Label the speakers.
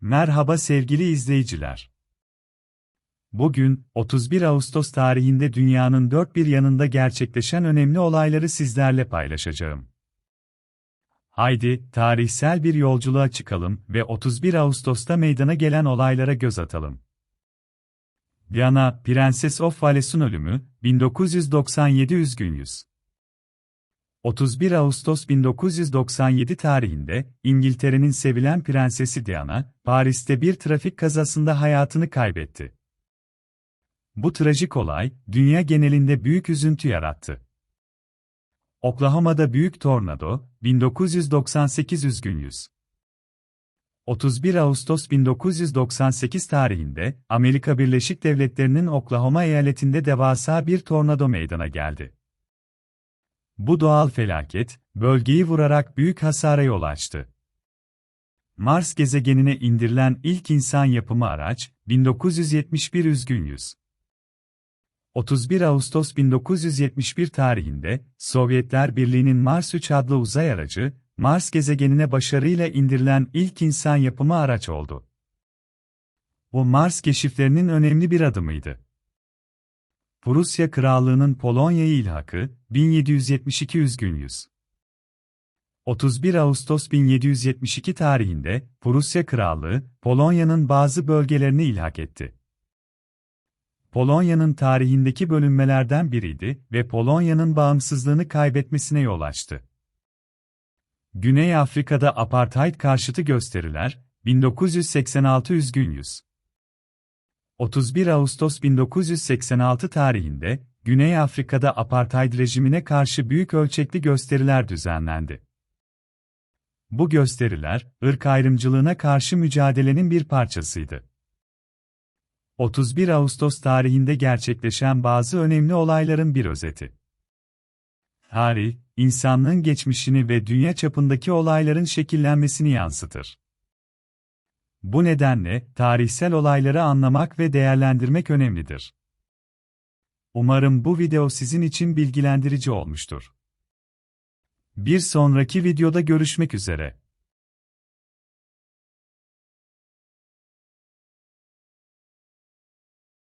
Speaker 1: Merhaba sevgili izleyiciler. Bugün, 31 Ağustos tarihinde dünyanın dört bir yanında gerçekleşen önemli olayları sizlerle paylaşacağım. Haydi, tarihsel bir yolculuğa çıkalım ve 31 Ağustos'ta meydana gelen olaylara göz atalım. Diana, Prenses of Wales'un ölümü, 1997 üzgün yüz. 31 Ağustos 1997 tarihinde, İngiltere'nin sevilen prensesi Diana, Paris'te bir trafik kazasında hayatını kaybetti. Bu trajik olay, dünya genelinde büyük üzüntü yarattı. Oklahoma'da büyük tornado, 1998 üzgün yüz. 31 Ağustos 1998 tarihinde, Amerika Birleşik Devletleri'nin Oklahoma eyaletinde devasa bir tornado meydana geldi. Bu doğal felaket, bölgeyi vurarak büyük hasara yol açtı. Mars gezegenine indirilen ilk insan yapımı araç, 1971 üzgün yüz. 31 Ağustos 1971 tarihinde, Sovyetler Birliği'nin Mars 3 adlı uzay aracı, Mars gezegenine başarıyla indirilen ilk insan yapımı araç oldu. Bu Mars keşiflerinin önemli bir adımıydı. Prusya Krallığı'nın Polonya'ya ilhakı, 1772 üzgün yüz. 31 Ağustos 1772 tarihinde, Prusya Krallığı, Polonya'nın bazı bölgelerini ilhak etti. Polonya'nın tarihindeki bölünmelerden biriydi ve Polonya'nın bağımsızlığını kaybetmesine yol açtı. Güney Afrika'da apartheid karşıtı gösteriler, 1986 üzgün yüz. 31 Ağustos 1986 tarihinde, Güney Afrika'da apartheid rejimine karşı büyük ölçekli gösteriler düzenlendi. Bu gösteriler, ırk ayrımcılığına karşı mücadelenin bir parçasıydı. 31 Ağustos tarihinde gerçekleşen bazı önemli olayların bir özeti. Tarih, insanlığın geçmişini ve dünya çapındaki olayların şekillenmesini yansıtır. Bu nedenle, tarihsel olayları anlamak ve değerlendirmek önemlidir. Umarım bu video sizin için bilgilendirici olmuştur. Bir sonraki videoda görüşmek üzere.